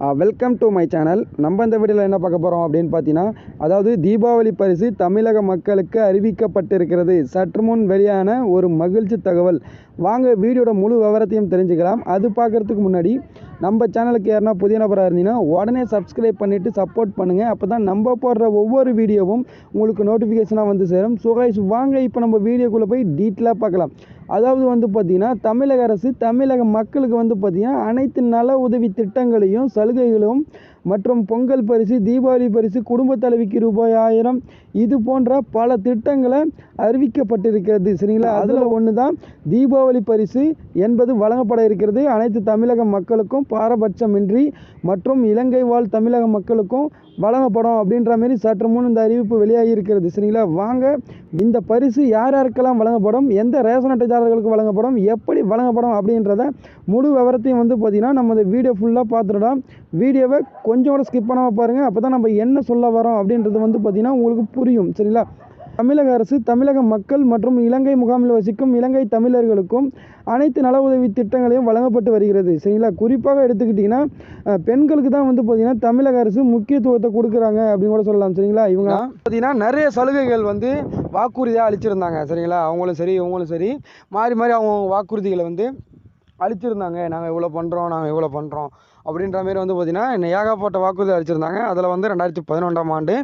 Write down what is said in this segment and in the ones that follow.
Welcome to my channel நம்ம இந்த வீடியோவில் என்ன பார்க்க போகிறோம் அப்படின்னு பார்த்தீங்கன்னா அதாவது தீபாவளி பரிசு தமிழக மக்களுக்கு அறிவிக்கப்பட்டிருக்கிறது. சற்று முன் வெளியான ஒரு மகிழ்ச்சி தகவல். வாங்க வீடியோட முழு விவரத்தையும் தெரிஞ்சுக்கலாம். அது பார்க்குறதுக்கு முன்னாடி நம்ம சேனலுக்கு யாருன்னா புதிய நபராக இருந்தீங்கன்னா உடனே சப்ஸ்கிரைப் பண்ணிவிட்டு சப்போர்ட் பண்ணுங்கள் அப்போ தான் நம்ம போடுற ஒவ்வொரு வீடியோவும் உங்களுக்கு நோட்டிஃபிகேஷனாக வந்து சேரும். ஸோ வாங்க இப்போ நம்ம வீடியோக்குள்ளே போய் டீட்டெயிலாக பார்க்கலாம். அதாவது வந்து பார்த்திங்கன்னா தமிழக அரசு தமிழக மக்களுக்கு வந்து பார்த்திங்கன்னா அனைத்து நல உதவி திட்டங்களையும் சலுகைகளும் மற்றும் பொங்கல் பரிசு தீபாவளி பரிசு குடும்ப தலைவிக்கு ரூபாய் ஆயிரம். இது போன்ற பல திட்டங்களை அறிவிக்கப்பட்டிருக்கிறது. சரிங்களா? அதில் ஒன்று தான் தீபாவளி பரிசு என்பது வழங்கப்பட இருக்கிறது. அனைத்து தமிழக மக்களுக்கும் பாரபட்சமின்றி மற்றும் இலங்கை வாழ் தமிழக மக்களுக்கும் வழங்கப்படும் அப்படின்ற மாதிரி சற்று முன் இந்த அறிவிப்பு வெளியாகி இருக்கிறது சரிங்களா? வாங்க இந்த பரிசு யார் யாருக்கெல்லாம் வழங்கப்படும்? எந்த ரேஷன் அட்டைதாரர்களுக்கு வழங்கப்படும்? எப்படி வழங்கப்படும் அப்படின்றத முழு விவரத்தையும் வந்து பார்த்திங்கன்னா நம்ம இந்த வீடியோ ஃபுல்லாக பார்த்துடலாம். வீடியோவை கொஞ்சம் கூட ஸ்கிப் பண்ணாமல் பாருங்கள் அப்போ தான் நம்ம என்ன சொல்ல வரோம் அப்படின்றது வந்து பார்த்திங்கன்னா உங்களுக்கு புரியும். சரிங்களா? தமிழக அரசு தமிழக மக்கள் மற்றும் இலங்கை முகாமில் வசிக்கும் இலங்கை தமிழர்களுக்கும் அனைத்து நல உதவி திட்டங்களையும் வழங்கப்பட்டு வருகிறது. சரிங்களா? குறிப்பாக எடுத்துக்கிட்டிங்கன்னா பெண்களுக்கு தான் வந்து பார்த்திங்கன்னா தமிழக அரசு முக்கியத்துவத்தை கொடுக்குறாங்க அப்படின்னு கூட சொல்லலாம். சரிங்களா? இவங்க பார்த்தீங்கன்னா நிறைய சலுகைகள் வந்து வாக்குறுதியாக அளிச்சிருந்தாங்க. சரிங்களா? அவங்களும் சரி இவங்களும் சரி. மாறி மாறி அவங்க வாக்குறுதிகளை வந்து அழிச்சிருந்தாங்க நாங்கள் இவ்வளோ பண்ணுறோம் நாங்கள் இவ்வளோ பண்ணுறோம் அப்படின்ற மாரி வந்து பார்த்திங்கன்னா என்னை ஏகப்பட்ட வாக்குறுதி அளிச்சிருந்தாங்க. அதில் வந்து ரெண்டாயிரத்தி பதினொன்றாம் ஆண்டு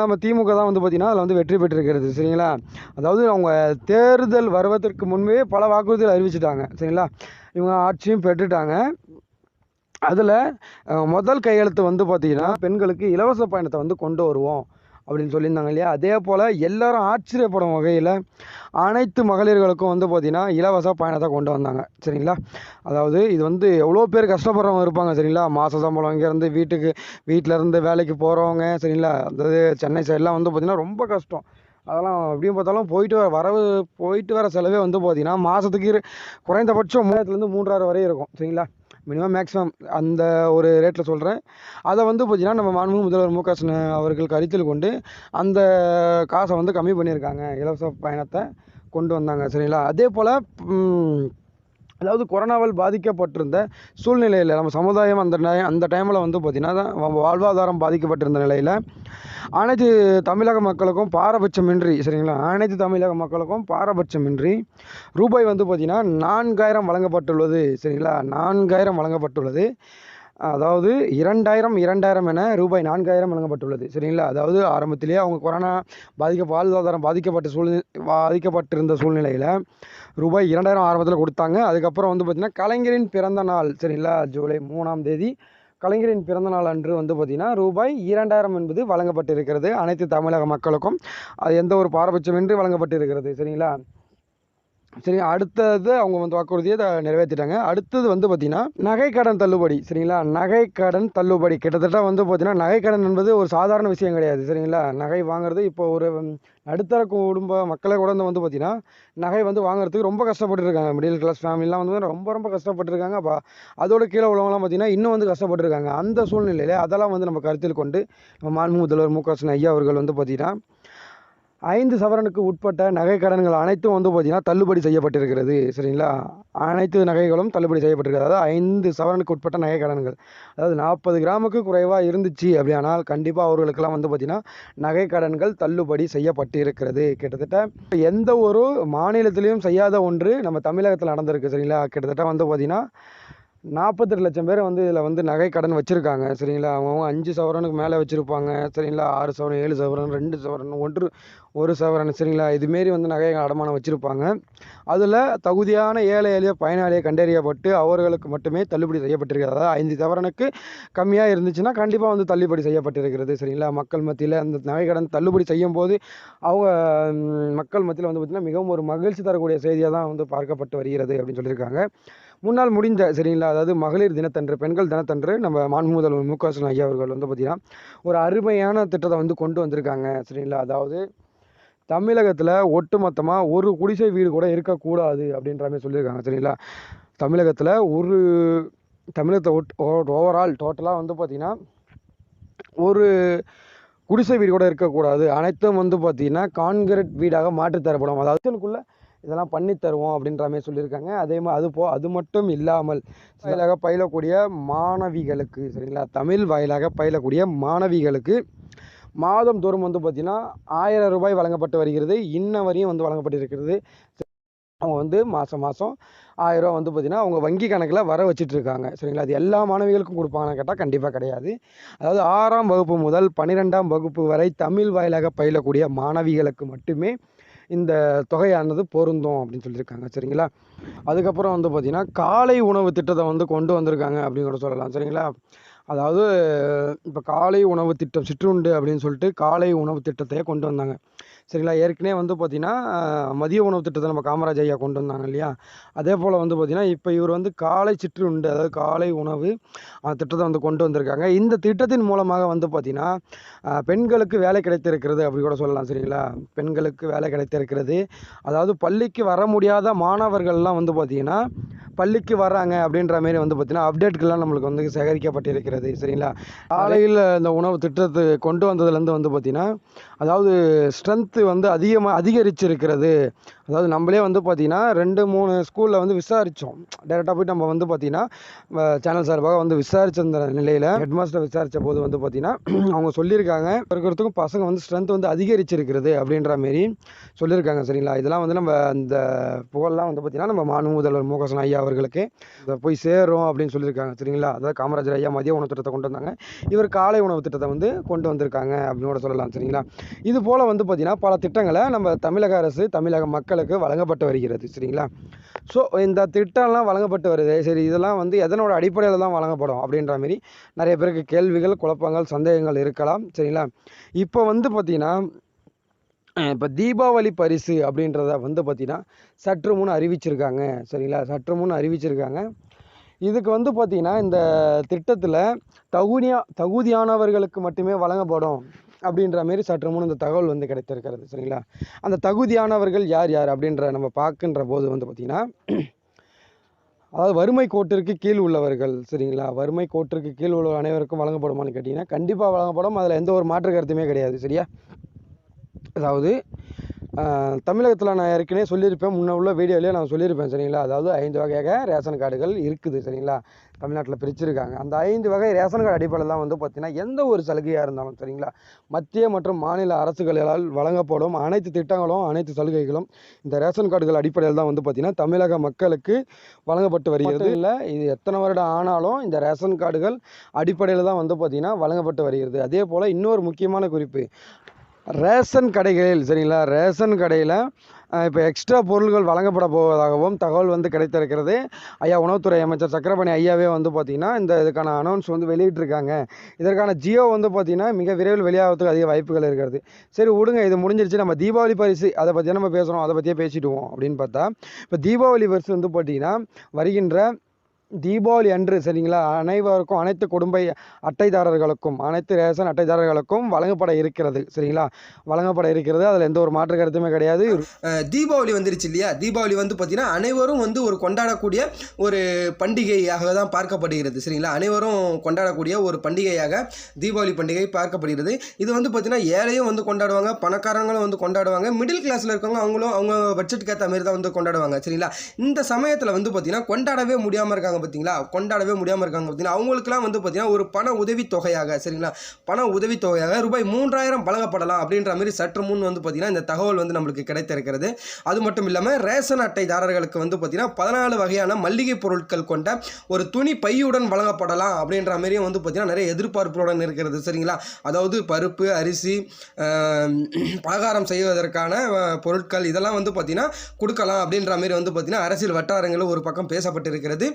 நம்ம திமுக தான் வந்து பார்த்திங்கன்னா அதில் வந்து வெற்றி பெற்றிருக்கிறது சரிங்களா? அதாவது அவங்க தேர்தல் வருவதற்கு முன்பே பல வாக்குறுதிகள் அறிவிச்சிட்டாங்க சரிங்களா? இவங்க ஆட்சியும் பெற்றுட்டாங்க. அதில் முதல் கையெழுத்து வந்து பார்த்திங்கன்னா பெண்களுக்கு இலவச பயணத்தை வந்து கொண்டு வருவோம். அப்படின்னு சொல்லியிருந்தாங்க இல்லையா? அதே போல் எல்லோரும் ஆச்சரியப்படும் வகையில் அனைத்து மகளிர்களுக்கும் வந்து பார்த்திங்கன்னா இலவச பயணத்தை கொண்டு வந்தாங்க. சரிங்களா? அதாவது இது வந்து எவ்வளோ பேர் கஷ்டப்படுறவங்க இருப்பாங்க சரிங்களா? மாத சம்பளம் இங்கேருந்து வீட்டுக்கு வீட்டில் இருந்து வேலைக்கு போகிறவங்க சரிங்களா? அதாவது சென்னை சைட்லாம் வந்து பார்த்திங்கன்னா ரொம்ப கஷ்டம். அதெல்லாம் எப்படியும் பார்த்தாலும் போயிட்டு வர வரவு போயிட்டு வர செலவே வந்து பார்த்திங்கன்னா மாதத்துக்கு குறைந்தபட்சம் மூணாயிரத்துலேருந்து மூன்றாயிரம் வரையும் இருக்கும் சரிங்களா? மினிமம் மேக்ஸிமம் அந்த ஒரு ரேட்டில் சொல்கிறேன் அதை வந்து பார்த்திங்கன்னா நம்ம மாண்புமிகு முதல்வர் மு க ஸ்டாலின் அவர்கள் கருத்தில் கொண்டு அந்த காசை வந்து கம்மி பண்ணியிருக்காங்க. இலவச பயணத்தை கொண்டு வந்தாங்க சரிங்களா? அதே போல் அதாவது கொரோனாவால் பாதிக்கப்பட்டிருந்த சூழ்நிலையில் நம்ம சமுதாயம் அந்த நே அந்த டைமில் வந்து பார்த்திங்கன்னா வா- வாழ்வாதாரம் பாதிக்கப்பட்டிருந்த நிலையில் அனைத்து தமிழக மக்களுக்கும் பாரபட்சமின்றி சரிங்களா? அனைத்து தமிழக மக்களுக்கும் பாரபட்சமின்றி ரூபாய் வந்து பார்த்திங்கன்னா நான்காயிரம் வழங்கப்பட்டுள்ளது சரிங்களா? நான்காயிரம் வழங்கப்பட்டுள்ளது. அதாவது இரண்டாயிரம் இரண்டாயிரம் என ரூபாய் நான்காயிரம் வழங்கப்பட்டுள்ளது. சரிங்களா? அதாவது ஆரம்பத்திலேயே அவங்க கொரோனா பாதிக்க வாழ்வாதாரம் பாதிக்கப்பட்ட சூழ்நிலை பாதிக்கப்பட்டிருந்த சூழ்நிலையில் ரூபாய் இரண்டாயிரம் ஆரம்பத்தில் கொடுத்தாங்க. அதுக்கப்புறம் வந்து பார்த்திங்கன்னா கலைஞரின் பிறந்த நாள் சரிங்களா? ஜூலை மூணாம் தேதி கலைஞரின் பிறந்த நாள் அன்று வந்து பார்த்திங்கன்னா ரூபாய் இரண்டாயிரம் என்பது வழங்கப்பட்டிருக்கிறது. அனைத்து தமிழக மக்களுக்கும் அது எந்த ஒரு பாரபட்சமின்றி வழங்கப்பட்டிருக்கிறது. சரிங்களா? சரி அடுத்தது அவங்க வந்து வாக்குறுதியை நிறைவேற்றிட்டாங்க. அடுத்தது வந்து பார்த்திங்கன்னா நகைக்கடன் தள்ளுபடி சரிங்களா? நகைக்கடன் தள்ளுபடி. கிட்டத்தட்ட வந்து பார்த்திங்கன்னா நகைக்கடன் என்பது ஒரு சாதாரண விஷயம் கிடையாது சரிங்களா? நகை வாங்குறது இப்போ ஒரு நடுத்தர குடும்ப மக்களை கூட வந்து வந்து பார்த்திங்கன்னா நகை வந்து வாங்குறதுக்கு ரொம்ப கஷ்டப்பட்டுருக்காங்க. மிடில் கிளாஸ் ஃபேமிலிலாம் வந்து ரொம்ப ரொம்ப கஷ்டப்பட்டுருக்காங்க. அப்போ அதோட கீழே உள்ளவங்களாம் பார்த்திங்கன்னா இன்னும் வந்து கஷ்டப்பட்டுருக்காங்க. அந்த சூழ்நிலையில் அதெல்லாம் வந்து நம்ம கருத்தில் கொண்டு நம்ம மாண்பு முதல்வர் மு க ஸ்டாலின் ஐயா அவர்கள் வந்து பார்த்திங்கன்னா ஐந்து சவரனுக்கு உட்பட்ட நகை கடன்கள் அனைத்தும் வந்து பார்த்திங்கன்னா தள்ளுபடி செய்யப்பட்டிருக்கிறது சரிங்களா? அனைத்து நகைகளும் தள்ளுபடி செய்யப்பட்டிருக்கிறது. அதாவது ஐந்து சவரனுக்கு உட்பட்ட நகை கடன்கள். அதாவது நாற்பது கிராமுக்கு குறைவாக இருந்துச்சு அப்படியானால் கண்டிப்பாக அவர்களுக்கெல்லாம் வந்து பார்த்திங்கன்னா நகை கடன்கள் தள்ளுபடி செய்யப்பட்டிருக்கிறது. கிட்டத்தட்ட எந்த ஒரு மாநிலத்திலையும் செய்யாத ஒன்று நம்ம தமிழகத்தில் நடந்திருக்கு சரிங்களா? கிட்டத்தட்ட வந்து பார்த்திங்கன்னா நாற்பத்தெட்டு லட்சம் பேர் வந்து இதில் வந்து நகை கடன் வச்சுருக்காங்க சரிங்களா? அவங்கவுங்க அஞ்சு சவரனுக்கு மேலே வச்சுருப்பாங்க சரிங்களா? ஆறு சவரன் ஏழு சவரன் ரெண்டு சவரன் ஒன்று ஒரு சவரன் சரிங்களா? இதுமாரி வந்து நகை அடமானம் வச்சுருப்பாங்க. அதில் தகுதியான ஏழை எளிய பயனாளியை கண்டறியப்பட்டு அவர்களுக்கு மட்டுமே தள்ளுபடி செய்யப்பட்டிருக்கிறது. அதாவது ஐந்து சவரனுக்கு கம்மியாக இருந்துச்சுன்னா கண்டிப்பாக வந்து தள்ளுபடி செய்யப்பட்டிருக்கிறது சரிங்களா? மக்கள் மத்தியில் அந்த நகை கடன் தள்ளுபடி செய்யும் போது அவங்க மக்கள் மத்தியில் வந்து பார்த்திங்கன்னா மிகவும் ஒரு மகிழ்ச்சி தரக்கூடிய செய்தியாக தான் வந்து பார்க்கப்பட்டு வருகிறது அப்படின்னு சொல்லியிருக்காங்க. முன்னால் முடிந்த சரிங்களா? அதாவது மகளிர் தினத்தன்று பெண்கள் தினத்தன்று நம்ம மாண்பு முதல்வர் மு க ஸ்டாலின் ஐயா அவர்கள் வந்து பார்த்திங்கன்னா ஒரு அருமையான திட்டத்தை வந்து கொண்டு வந்திருக்காங்க சரிங்களா? அதாவது தமிழகத்தில் ஒட்டுமொத்தமாக ஒரு குடிசை வீடு கூட இருக்கக்கூடாது அப்படின்ற மாதிரி சொல்லியிருக்காங்க சரிங்களா? தமிழகத்தில் ஒரு தமிழகத்தை ஒட் ஓவரால் டோட்டலாக வந்து பார்த்திங்கன்னா ஒரு குடிசை வீடு கூட இருக்கக்கூடாது. அனைத்தும் வந்து பார்த்திங்கன்னா கான்கிரீட் வீடாக மாற்றித்தரப்படும். அதாவது கிச்சனுக்குள்ளே இதெல்லாம் பண்ணி தருவோம் அப்படின்ற மாதிரி சொல்லியிருக்காங்க. அதே மாதிரி அது போ அது மட்டும் இல்லாமல் வாயிலாக பயிலக்கூடிய மாணவிகளுக்கு சரிங்களா? தமிழ் வாயிலாக பயிலக்கூடிய மாணவிகளுக்கு மாதம் தோறும் வந்து பார்த்திங்கன்னா ஆயிரம் ரூபாய் வழங்கப்பட்டு வருகிறது. இன்ன வரையும் வந்து வழங்கப்பட்டிருக்கிறது. அவங்க வந்து மாதம் மாதம் ஆயிரரூவா வந்து பார்த்திங்கன்னா அவங்க வங்கி கணக்கில் வர வச்சிட்டு இருக்காங்க சரிங்களா? அது எல்லா மாணவிகளுக்கும் கொடுப்பாங்கன்னு கேட்டால் கண்டிப்பாக கிடையாது. அதாவது ஆறாம் வகுப்பு முதல் பன்னிரெண்டாம் வகுப்பு வரை தமிழ் வாயிலாக பயிலக்கூடிய மாணவிகளுக்கு மட்டுமே இந்த தொகையானது பொருந்தும் அப்படின்னு சொல்லியிருக்காங்க சரிங்களா? அதுக்கப்புறம் வந்து பார்த்திங்கன்னா காலை உணவு திட்டத்தை வந்து கொண்டு வந்திருக்காங்க அப்படின்னு கூட சொல்லலாம் சரிங்களா? அதாவது இப்போ காலை உணவு திட்டம் சிற்றுண்டு அப்படின்னு சொல்லிட்டு காலை உணவு திட்டத்தையே கொண்டு வந்தாங்க. சரிங்களா? ஏற்கனவே வந்து பார்த்திங்கன்னா மதிய உணவு திட்டத்தை நம்ம காமராஜ் ஐயா கொண்டு வந்தாங்க இல்லையா? அதே போல் வந்து பார்த்திங்கன்னா இப்போ இவர் வந்து காலை சிற்றுண்டு அதாவது காலை உணவு அந்த திட்டத்தை வந்து கொண்டு வந்திருக்காங்க. இந்த திட்டத்தின் மூலமாக வந்து பார்த்திங்கன்னா பெண்களுக்கு வேலை கிடைத்திருக்கிறது அப்படி கூட சொல்லலாம் சரிங்களா? பெண்களுக்கு வேலை கிடைத்திருக்கிறது. அதாவது பள்ளிக்கு வர முடியாத மாணவர்கள்லாம் வந்து பார்த்திங்கன்னா பள்ளிக்கு வர்றாங்க அப்படின்ற மாரி வந்து பார்த்திங்கன்னா அப்டேட்கள்லாம் நம்மளுக்கு வந்து சேகரிக்கப்பட்டிருக்கிறது சரிங்களா? காலையில் இந்த உணவு திட்டத்தை கொண்டு வந்ததுலேருந்து வந்து பார்த்திங்கன்னா அதாவது ஸ்ட்ரென்த்து வந்து அதிகமாக அதிகரிச்சிருக்கிறது. அதாவது நம்மளே வந்து பார்த்திங்கன்னா ரெண்டு மூணு ஸ்கூலில் வந்து விசாரித்தோம் டேரெக்டாக போய் நம்ம வந்து பார்த்திங்கன்னா சேனல் சார்பாக வந்து விசாரிச்சிருந்த நிலையில் ஹெட் மாஸ்டர் விசாரித்த போது வந்து பார்த்திங்கன்னா அவங்க சொல்லியிருக்காங்க இருக்கிறதுக்கும் பசங்க வந்து ஸ்ட்ரென்த் வந்து அதிகரிச்சிருக்கிறது அப்படின்ற மாரி சொல்லியிருக்காங்க சரிங்களா? இதெல்லாம் வந்து நம்ம அந்த புகழ்லாம் வந்து பார்த்திங்கன்னா நம்ம மாண்பு முதல்வர் மு ஐயா அவர்களுக்கு இதை போய் சேரும் அப்படின்னு சொல்லியிருக்காங்க சரிங்களா? அதாவது காமராஜர் ஐயா மதிய உணவு திட்டத்தை கொண்டு வந்தாங்க. இவர் காலை உணவு திட்டத்தை வந்து கொண்டு வந்திருக்காங்க அப்படின்னு சொல்லலாம் சரிங்களா? இது போல் வந்து பார்த்திங்கன்னா பல திட்டங்களை நம்ம தமிழக அரசு தமிழக மக்களுக்கு வழங்கப்பட்டு வருகிறது சரிங்களா? ஸோ இந்த திட்டம்லாம் வழங்கப்பட்டு வருது. சரி இதெல்லாம் வந்து எதனோட அடிப்படையில் தான் வழங்கப்படும் அப்படின்ற மாரி நிறைய பேருக்கு கேள்விகள் குழப்பங்கள் சந்தேகங்கள் இருக்கலாம் சரிங்களா? இப்போ வந்து பார்த்திங்கன்னா இப்போ தீபாவளி பரிசு அப்படின்றத வந்து பார்த்திங்கன்னா சற்று முன் அறிவிச்சிருக்காங்க சரிங்களா? சற்று முன் அறிவிச்சிருக்காங்க. இதுக்கு வந்து பார்த்திங்கன்னா இந்த திட்டத்தில் தகுதியா தகுதியானவர்களுக்கு மட்டுமே வழங்கப்படும். அப்படின்ற மாரி சற்று முன் இந்த தகவல் வந்து கிடைத்திருக்கிறது சரிங்களா? அந்த தகுதியானவர்கள் யார் யார் அப்படின்ற நம்ம பார்க்கின்ற போது வந்து பார்த்திங்கன்னா அதாவது வறுமை கோட்டிற்கு கீழ் உள்ளவர்கள் சரிங்களா? வறுமை கோட்டிற்கு கீழ் உள்ள அனைவருக்கும் வழங்கப்படுமான்னு கேட்டிங்கன்னா கண்டிப்பாக வழங்கப்படும். அதில் எந்த ஒரு மாற்று கருத்துமே கிடையாது சரியா? அதாவது தமிழகத்தில் நான் ஏற்கனவே சொல்லியிருப்பேன். முன்ன உள்ள வீடியோலேயே நான் சொல்லியிருப்பேன் சரிங்களா? அதாவது ஐந்து வகையாக ரேஷன் கார்டுகள் இருக்குது சரிங்களா? தமிழ்நாட்டில் பிரிச்சிருக்காங்க. அந்த ஐந்து வகை ரேஷன் கார்டு அடிப்படையில் தான் வந்து பார்த்திங்கன்னா எந்த ஒரு சலுகையாக இருந்தாலும் சரிங்களா? மத்திய மற்றும் மாநில அரசுகளால் வழங்கப்படும் அனைத்து திட்டங்களும் அனைத்து சலுகைகளும் இந்த ரேஷன் கார்டுகள் அடிப்படையில் தான் வந்து பார்த்திங்கன்னா தமிழக மக்களுக்கு வழங்கப்பட்டு வருகிறது. இல்லை இது எத்தனை வருடம் ஆனாலும் இந்த ரேஷன் கார்டுகள் அடிப்படையில் தான் வந்து பார்த்திங்கன்னா வழங்கப்பட்டு வருகிறது. அதே போல் இன்னொரு முக்கியமான குறிப்பு. ரேஷன் கடைகளில் சரிங்களா? ரேஷன் கடையில் இப்போ எக்ஸ்ட்ரா பொருள்கள் வழங்கப்பட போவதாகவும் தகவல் வந்து கிடைத்திருக்கிறது. ஐயா உணவுத்துறை அமைச்சர் சக்கரபாணி ஐயாவே வந்து பார்த்திங்கன்னா இந்த இதுக்கான அனௌன்ஸ் வந்து வெளியிட்டிருக்காங்க. இதற்கான ஜியோ வந்து பார்த்திங்கன்னா மிக விரைவில் வெளியாகிறதுக்கு அதிக வாய்ப்புகள் இருக்கிறது. சரி விடுங்க இது முடிஞ்சிருச்சு. நம்ம தீபாவளி பரிசு அதை பற்றி நம்ம பேசுகிறோம் அதை பற்றியே பேசிடுவோம் அப்படின்னு பார்த்தா இப்போ தீபாவளி பரிசு வந்து பார்த்திங்கன்னா வருகின்ற தீபாவளி அன்று சரிங்களா? அனைவருக்கும் அனைத்து குடும்ப அட்டைதாரர்களுக்கும் அனைத்து ரேஷன் அட்டைதாரர்களுக்கும் வழங்கப்பட இருக்கிறது சரிங்களா? வழங்கப்பட இருக்கிறது. அதில் எந்த ஒரு மாற்று கருத்துமே கிடையாது. தீபாவளி வந்துருச்சு இல்லையா? தீபாவளி வந்து பார்த்திங்கன்னா அனைவரும் வந்து ஒரு கொண்டாடக்கூடிய ஒரு பண்டிகையாக தான் பார்க்கப்படுகிறது சரிங்களா? அனைவரும் கொண்டாடக்கூடிய ஒரு பண்டிகையாக தீபாவளி பண்டிகை பார்க்கப்படுகிறது. இது வந்து பார்த்திங்கன்னா ஏழையும் வந்து கொண்டாடுவாங்க பணக்காரங்களும் வந்து கொண்டாடுவாங்க மிடில் கிளாஸில் இருக்கவங்க அவங்களும் அவங்க பட்ஜெட்டுக்கு ஏற்ற மாதிரி தான் வந்து கொண்டாடுவாங்க சரிங்களா? இந்த சமயத்தில் வந்து பார்த்திங்கன்னா கொண்டாடவே முடியாமல் இருக்காங்க பார்த்தீங்களா கொண்டாடவே முடியாமல் இருக்காங்க பார்த்தீங்கன்னா அவங்களுக்குலாம் வந்து பார்த்தீங்கன்னா ஒரு பண உதவி தொகையாக சரிங்களா? பண உதவி தொகையாக ரூபாய் மூன்றாயிரம் வழங்கப்படலாம் அப்படின்ற மாதிரி சற்று முன் வந்து பார்த்தீங்கன்னா இந்த தகவல் வந்து நம்மளுக்கு கிடைத்திருக்கிறது. அது மட்டும் இல்லாமல் ரேஷன் அட்டைதாரர்களுக்கு வந்து பார்த்தீங்கன்னா பதினாலு வகையான மல்லிகை பொருட்கள் கொண்ட ஒரு துணி பையுடன் வழங்கப்படலாம் அப்படின்ற மாதிரியும் வந்து பார்த்தீங்கன்னா நிறைய எதிர்பார்ப்புடன் இருக்கிறது சரிங்களா? அதாவது பருப்பு அரிசி பலகாரம் செய்வதற்கான பொருட்கள் இதெல்லாம் வந்து பார்த்தீங்கன்னா கொடுக்கலாம் அப்படின்ற மாதிரி வந்து பார்த்தீங்கன்னா அரசியல் வட்டாரங்களில் ஒரு பக்கம் பேசப்பட்டிருக்கிறது.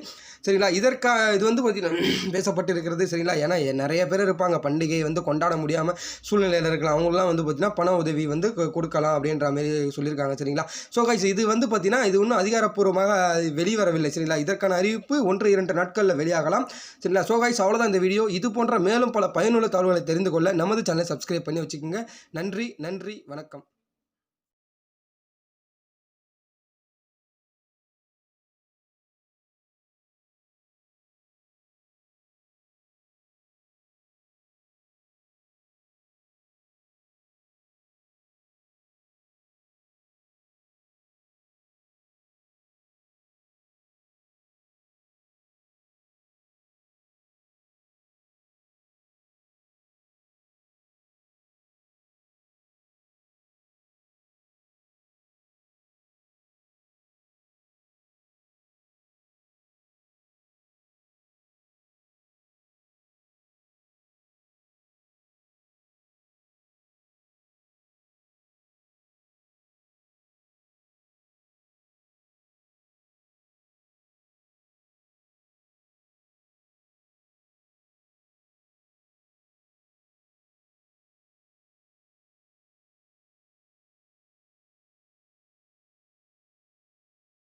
சரிங்களா? இதற்காக இது வந்து பார்த்தீங்கன்னா பேசப்பட்டிருக்கிறது சரிங்களா? ஏன்னா நிறைய பேர் இருப்பாங்க. பண்டிகை வந்து கொண்டாட முடியாமல் சூழ்நிலையில் இருக்கலாம். அவங்களாம் வந்து பார்த்தீங்கன்னா பண உதவி வந்து கொ- கொடுக்கலாம் அப்படின்ற மாதிரி சொல்லியிருக்காங்க சரிங்களா? ஸோ கைஸ் இது வந்து பார்த்திங்கன்னா இது இன்னும் அதிகாரப்பூர்வமாக வெளிவரவில்லை சரிங்களா? இதற்கான அறிவிப்பு ஒன்று இரண்டு நாட்களில் வெளியாகலாம் சரிங்களா? ஸோ கைஸ் அவ்வளோதான் இந்த வீடியோ. இது போன்ற மேலும் பல பயனுள்ள தகவல்களை தெரிந்து கொள்ள நமது சேனலை சப்ஸ்கிரைப் பண்ணி வச்சுக்கோங்க. நன்றி நன்றி வணக்கம்.